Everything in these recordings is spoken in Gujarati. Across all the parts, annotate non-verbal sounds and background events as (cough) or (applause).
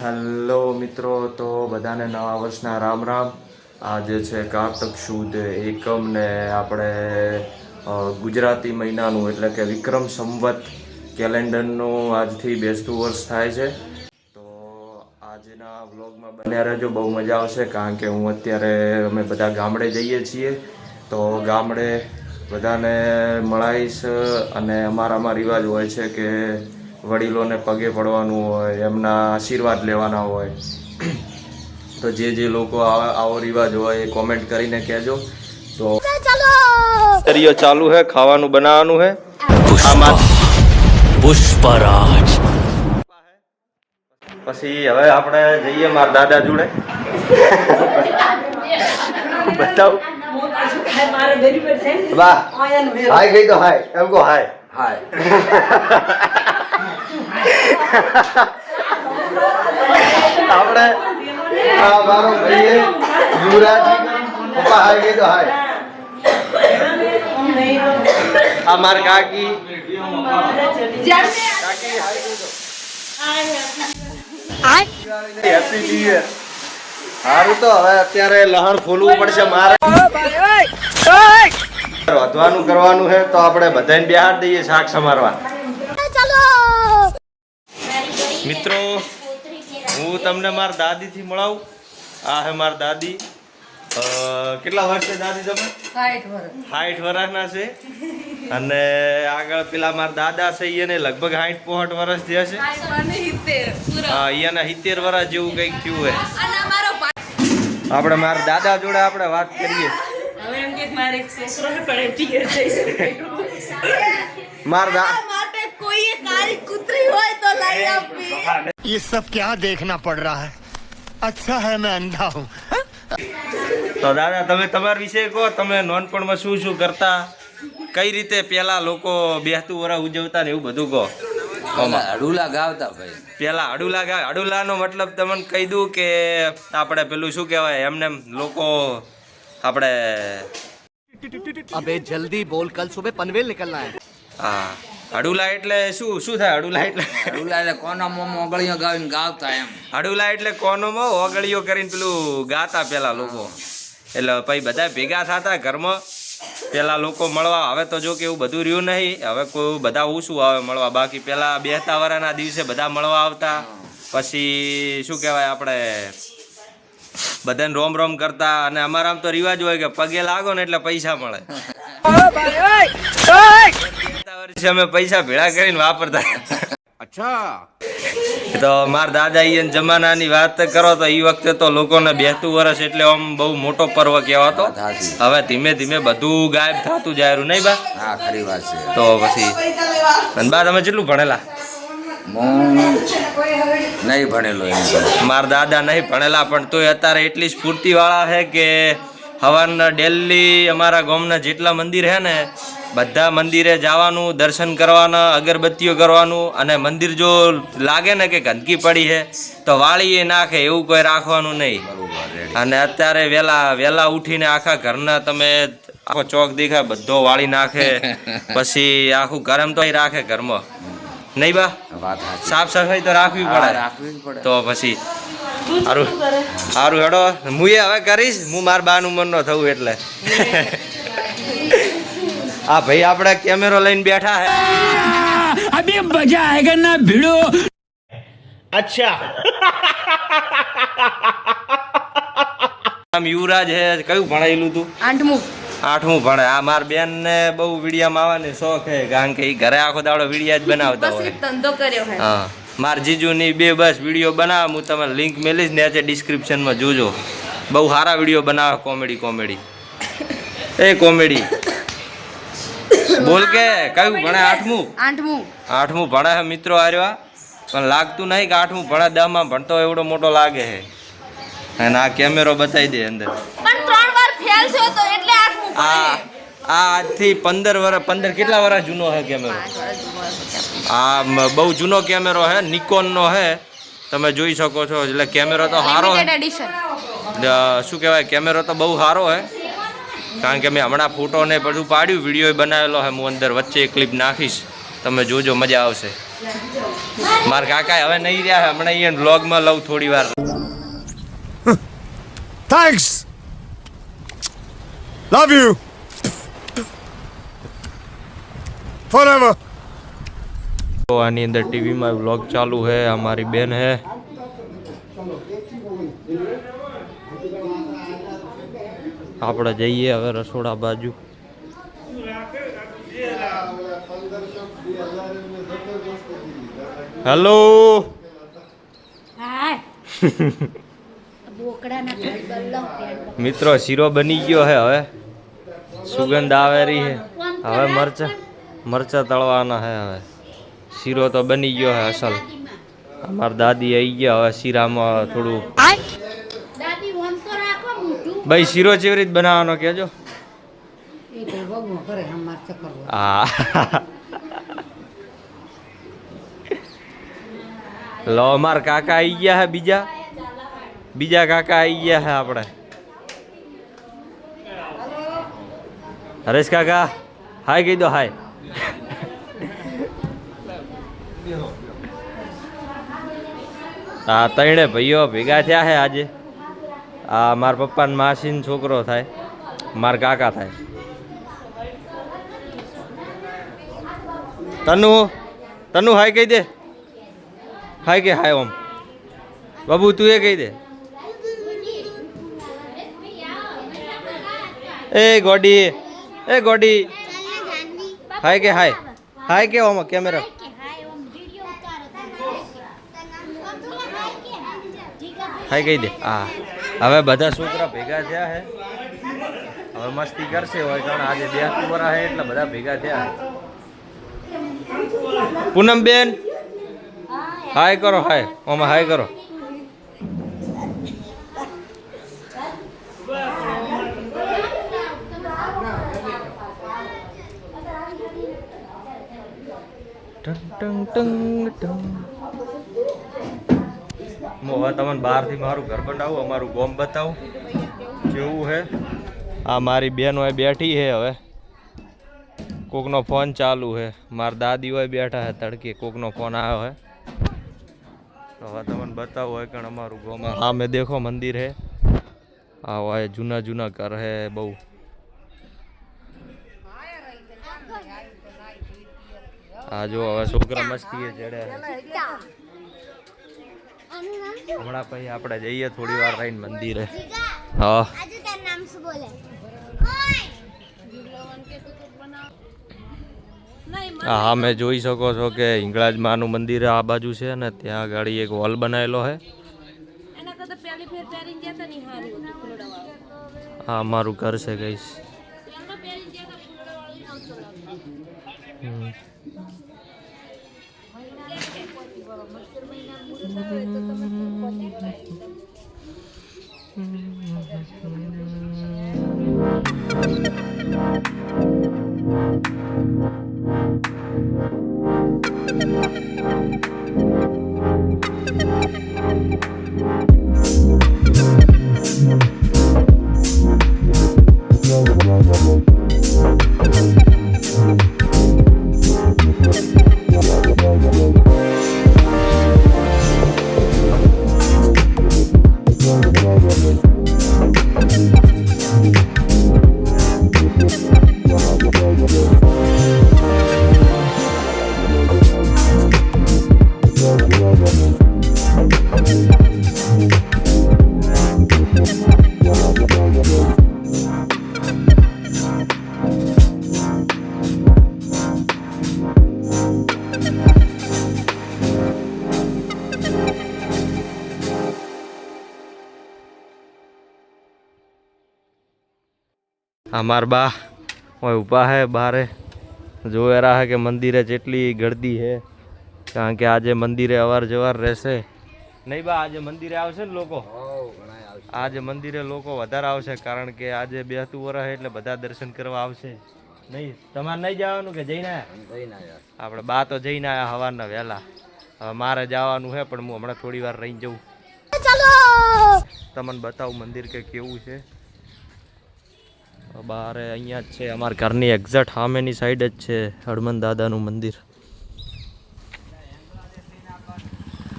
હેલો મિત્રો, તો બધાને નવા વર્ષના રામ રામ. આજે છે કારતક સુદ એકમ ને આપણે ગુજરાતી મહિનાનું એટલે કે વિક્રમ સંવત કેલેન્ડરનું આજથી બેસતું વર્ષ થાય છે. તો આજના વ્લોગમાં બન્યા રહેજો, બહુ મજા આવશે, કારણ કે હું અત્યારે, અમે બધા ગામડે જઈએ છીએ. તો ગામડે બધાને મળાઈશ અને અમારામાં રિવાજ હોય છે કે વડીલોને પગે પડવાનું હોય એમના આશીર્વાદ લેવાના હોય. તો જે જે લોકો આવો રિવાજ હોય એ કોમેન્ટ કરીને કહેજો. તો તરીયો ચાલુ હે ખાવાનું બનાવવાનું હે. પુષ્પરાજ. પછી હવે આપણે જઈએ મારા દાદા જોડે. બતાવ. વાહ. હાય ગઈ તો હાય એમ કહો હાય હાય (laughs) આપણે આ મારો ભાઈએ યુવરાજ પપ્પા હાય કહી દો હાય. આ માર કાકી. કાકી હાય કહી દો હેપી ન્યુ સારું તો હવે અત્યારે લહણ ખોલવું પડશે મારે. વધવાનું કરવાનું છે તો આપણે બધાને બિહાર દઈએ શાક સમારવા. મિત્રો હું તમને મારા દાદીથી મળાવું. આ હે મારા દાદી. કેટલા વર્ષ છે દાદી તમે? સાઠ વર્ષના છે. અને આગળ પેલા મારા દાદા છે એને લગભગ સાઠ પોહઠ વર્ષ થયા છે. હા અહીંયાના સિત્તેર વર્ષ જેવું કંઈક થયું હોય. આપણે મારા દાદા જોડે આપણે વાત કરીએ. મારા દા ये सब क्या देखना पड़ रहा है अच्छा है मैं अंधा हूँ તો દાદા તમે તમારા વિશે કહો તમે નાનપણમાં શું શું કરતા કઈ રીતે પેલા લોકો બેહતું વરા ઉજવતા ને એવું બધું કહો અડુલા ગાવતા ભાઈ પેલા અડુલા ગા અડુલાનો મતલબ તમને કહી દઉં કે આપણે પેલું શું કહેવાય એમને એમ લોકો આપણે अबे जल्दी बोल कल सुबह पनवेल निकलना है હા અડુલા એટલે શું શું થાય અડુલા એટલે? અડુલા એટલે કોના મોમાં ઓગળીઓ ગાવીને ગાવતા એમ. અડુલા એટલે કોનોમાં ઓગળીઓ કરીને પેલું ગાતા પેલા લોકો. એટલે પછી બધા ભેગા થતા ઘરમાં. પેલા લોકો મળવા હવે તો જો કે એવું બધું રહ્યું નહીં. હવે કોઈ બધા ઓછું આવે મળવા. બાકી પેલા બેસતા વરાના દિવસે બધા મળવા આવતા. પછી શું કહેવાય આપણે? બધાને રોમ રોમ કરતા. અને અમારા આમ તો રિવાજ હોય કે પગે લાગો ને એટલે પૈસા મળે. વર્ષે અમે પૈસા ભેળા કરીને વાપરતા. તો મારા દાદા ઈયન જમાનાની વાત કરો તો એ વખતે તો લોકોને બેસતું વર્ષ એટલે આમ બહુ મોટો પર્વ કહેવાતો. હવે ધીમે ધીમે બધું ગાયબ થતું જાયરું નહીં બા? હા ખરી વાત છે. તો પછી બા તમે કેટલું ભણેલા? નહીં ભણેલો મારા દાદા નહીં ભણેલા પણ તોય અત્યારે એટલી સ્ફૂર્તિવાળા છે કે હવાના ડેલી અમારા ગામના જેટલા મંદિર છે ને બધા મંદિરે જવાનું દર્શન કરવાના અગરબત્તીઓ કરવાનું અને મંદિર જો લાગે ને કે ગંદકી પડી છે તો વાળીએ નાખે એવું કોઈ રાખવાનું નહીં. અને અત્યારે વેલા વેલા ઉઠીને આખા ઘરના તમે આખો ચોક દેખાય બધો વાળી નાખે પછી આખું ગરમ તો રાખે ઘરમાં. નહીં બા? સાફ સફાઈ તો રાખવી પડે. રાખવી પડે. તો પછી સારું સારું હેડો હું એ હવે કરીશ હું મારા બાન મન નો થવું એટલે આ ભાઈ આપણે કેમેરો લઈને બેઠા હે. અભી મજા આયેગા ના ભીડો? અચ્છા. આમ યુવરાજ હે કયું ભણાયેલું તું? આઠમું. આઠમું ભણે. આ માર બેન ને બહુ વિડીયામાં આવવાની શોખ હે કારણ કે એ ઘરે આખો દાડો વિડીયા જ બનાવતા હોય. ધંધો કર્યો હે. હા. માર જીજુ જીજુની બે બસ વીડિયો બનાવ હું તમને લિંક મેલીશ ને આજે ડિસ્ક્રિપ્શનમાં જોજો. બહુ સારા વીડિયો બનાવે કોમેડી કોમેડી એ કોમેડી બોલ કે કયું ભણે આઠમું? આઠમું. આઠમું ભણે હે મિત્રો આર્યા. પણ લાગતું નહીં કે આઠમું ભણે દહમાં ભણતો એવડો મોટો લાગે છે અને આ કેમેરો બતાવી દે અંદર. પણ ત્રણ વાર ફેલ થયો તો એટલે આઠમું આ આ આજથી પંદર વર્ષ પંદર કેટલા વર્ષ જૂનો હે કેમેરો? આ બહુ જૂનો કેમેરો છે નિકોનનો છે તમે જોઈ શકો છો એટલે કેમેરો તો સારો શું કહેવાય કેમેરો તો બહુ સારો છે કારણ કે મેં હમણાં ફોટો ને બધું પાડ્યું વીડિયો બનાવેલો હું અંદર વચ્ચે ક્લિપ નાખીશ. તમે જોજો મજા આવશે. મારા કાકા હવે નહીં રહ્યા હમણાં અહીંયા બ્લોગમાં લઉં થોડી વાર. થેન્ક્સ લવ યુ ફોરેવર તો આની અંદર ટીવીમાં વ્લોગ ચાલુ છે અમારી બેન હે. આપણે જઈએ હવે રસોડા બાજુ. હેલો (laughs) મિત્રો શીરો બની ગયો હે હવે. સુગંધ આવે રહી હે. હવે મરચા મરચા તળવાના છે હવે. શીરો તો બની ગયો હે અસલ. અમારા દાદી આવી ગયા હવે શીરામાં થોડું દાદી ઓમ તો રાખો મોઢું ભાઈ શીરો ચેવી રીત બનાવવાનો અમારે લો અમાર કાકા આવી ગયા હે બીજા. બીજા કાકા આવી ગયા હે આપણે. હરેશ કાકા હાય કહી દો હાય. આ ત્રણે ભાઈઓ ભેગા થયા હે આજે. આ મારા પપ્પાને માસીનો છોકરો થાય, મારા કાકા થાય. તનુ તનુ હાય કહી દે. હાય કે હાય ઓમ. બાબુ, તું એ કહી દે. એ ગોડી એ ગોડી. હાય કે હાય. હાય કે ઓમ, કેમેરા. હાય કહી દે. હા. હવે બધા છોકરા ભેગા થયા હે. હવે મસ્તી કરશે હોય, કારણ આજે બે વરા હે એટલે બધા ભેગા થયા પૂનમ બેન. હાય કરો, હાય. ઓમાં, હાય કરો. Tongue tongue tongue tongue. હવે તમને બહારથી મારું ઘર બનાવું, અમારું ગોમ બતાવું. જેવું છે આ મારી બેન હોય બેઠી હે હવે. કોકનો ફોન ચાલુ હે. મારા દાદી હોય બેઠા હે તડકે, કોકનો ફોન આવ્યો હે. હવે તમને બતાવું હોય કે અમારું ગોમાં હા. મેં દેખો મંદિર હે. આ હોય જૂના જૂના ઘર હે બહુ. આ જો હવે છોકરા મસ્તી એ ચડે હમણાં પછી આપણે જઈએ થોડી વાર રહીને મંદિરે. હા. આજે તારું નામ શું બોલે? હા હા મેં જોઈ શકો છો કે હિંગળાજ માનું મંદિર આ બાજુ છે ને ત્યાં આગળ એક હોલ બનાવેલો છે હા મારું ઘર છે ગઈશ. એમને પહેરીને જતા ફૂલડાવાળું આવતો લાગે હમ. અમાર બા હોય ઊભા હે બારે. જોવે રાહે કે મંદિરે જેટલી ગળદી હે કારણ કે આજે મંદિરે અવાર જવાર રહેશે. નહીં બા આજે મંદિરે આવશે ને લોકો? આજે મંદિરે લોકો વધારે આવશે કારણ કે આજે બેહતું વરસ એટલે બધા દર્શન કરવા આવશે. નહીં તમારે નહીં જવાનું કે જઈને આપણે બા તો જઈને આયા સવારના વહેલા. હવે મારે જવાનું છે પણ હું હમણાં થોડી વાર રહીને જઉં. તમને બતાવું મંદિર કે કેવું છે. બારે અહીંયા જ છે અમારા ઘરની એક્ઝેક્ટ સામેની સાઈડ જ છે હનુમાન દાદાનું મંદિર.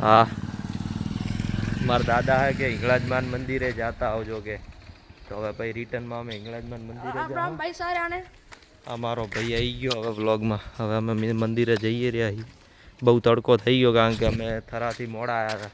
હા. મારા દાદા હે કે હિંગળાજમાન મંદિરે જતા આવજો કે. તો હવે ભાઈ રિટર્નમાં અમે હિંગળાજમાન મંદિરે જાઓ. ભાઈ સારે આને આ મારો ભાઈ આવી ગયો હવે વ્લોગમાં હવે અમે મંદિરે જઈએ રહ્યા બહુ તડકો થઈ ગયો કારણ કે અમે થરાથી મોડા આવ્યા હતા.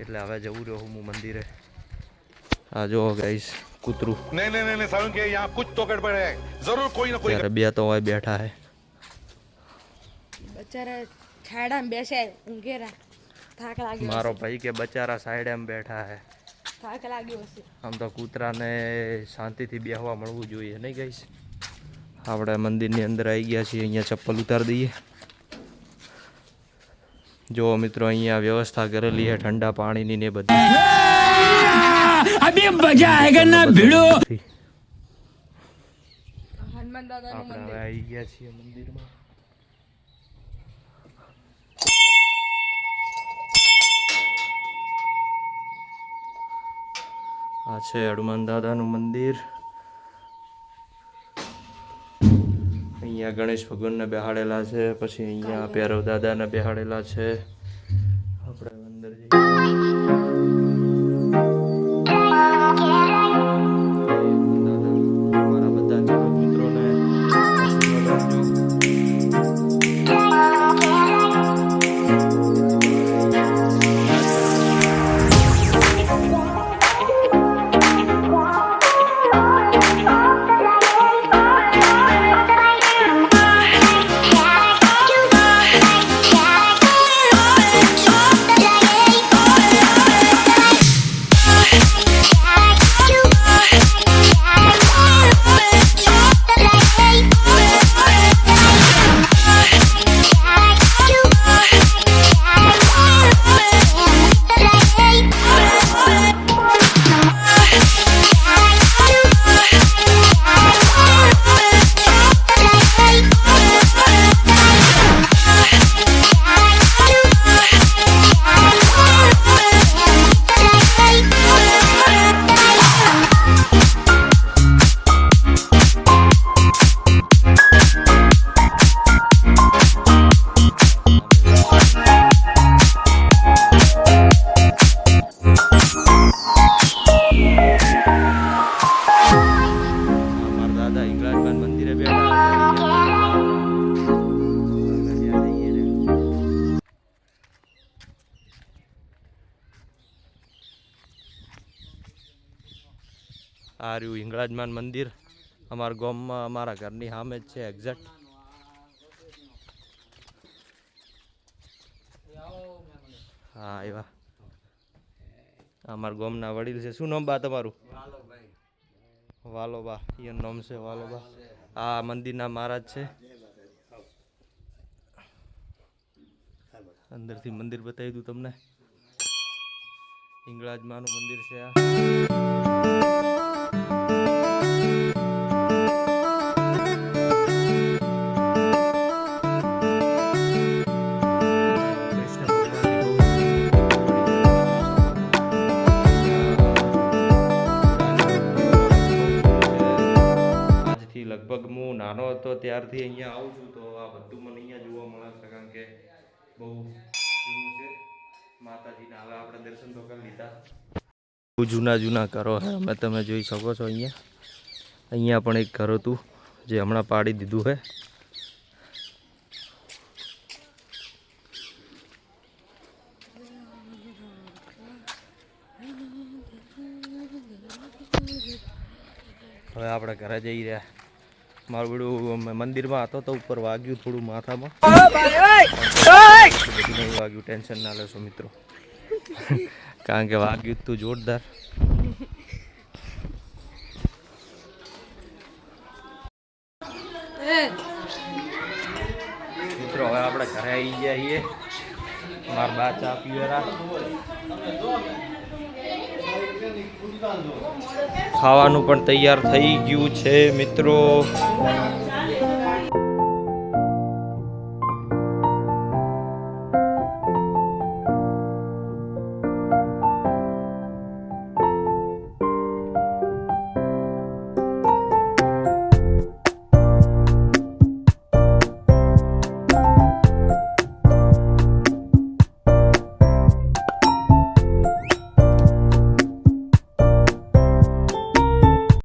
એટલે હવે જવું રહ્યો હું મંદિરે. આ જોવો ગાઈસ કૂતરું. નહીં નહીં નહીં સારું કે યહાં કુછ તો ગડબડ હે. જરૂર કોઈ ન કોઈ ત્યારે બે તો હોય બેઠા હે. બચારા છાડામાં બેસે ઊંઘેરા. થાક લાગ્યો મારો ભાઈ કે બચારા સાઈડેમ બેઠા હે. થાક લાગ્યો છે આમ તો કૂતરાને શાંતિથી બેહવા મળવું જોઈએ નહીં ગઈશ આપણે મંદિરની અંદર આવી ગયા છીએ અહીંયા ચપ્પલ ઉતાર દઈએ. જો મિત્રો અહીંયા વ્યવસ્થા કરેલી છે ઠંડા પાણીની ને બધી. अभी मजा आएगा ना भिड़ो હનુમાન દાદાનું આપણે હવે આવી ગયા છીએ મંદિરમાં આ છે હનુમાન દાદાનું મંદિર અહીંયા ગણેશ ભગવાનને બેહાડેલા છે પછી અહીંયા ભૈરવ દાદાને બેહાડેલા છે આ રહ્યું હિંગળાજમાન મંદિર, અમારા ગામમાં, અમારા ઘરની સામે જ છે એક્ઝેક્ટ હા એવા અમારા ગામના વડીલ છે. શું નામ બા તમારું? વાલોબા. એનું નામ છે વાલોબા. આ મંદિરના મહારાજ છે. અંદરથી મંદિર બતાવી દઉં તમને. હિંગળાજમાનું મંદિર છે આ. ત્યારથી અહીંયા આવું છું તો આ બધું મને અહીંયા જોવા મળે છે કારણ કે બહુ જૂનું છે. માતાજીના હવે આપણે દર્શન તો કરી લીધા. બહુ જૂના જૂના ઘરો છે અમે તમે જોઈ શકો છો અહીંયા. અહીંયા પણ એક ઘર હતું જે હમણાં પાડી દીધું છે. હવે આપણે ઘરે જઈ રહ્યા. મારું બેડું મંદિરમાં હતો તો ઉપર વાગ્યું થોડું માથામાં. બધું નહીં વાગ્યું ટેન્શન ના લેશો મિત્રો. (laughs) કારણ કે વાગ્યું તું જોરદાર. મિત્રો હવે આપણે ઘરે આવી ગયા છીએ. મારા બા ચા પીવેરા ખાવાનું પણ તૈયાર થઈ ગયું છે મિત્રો.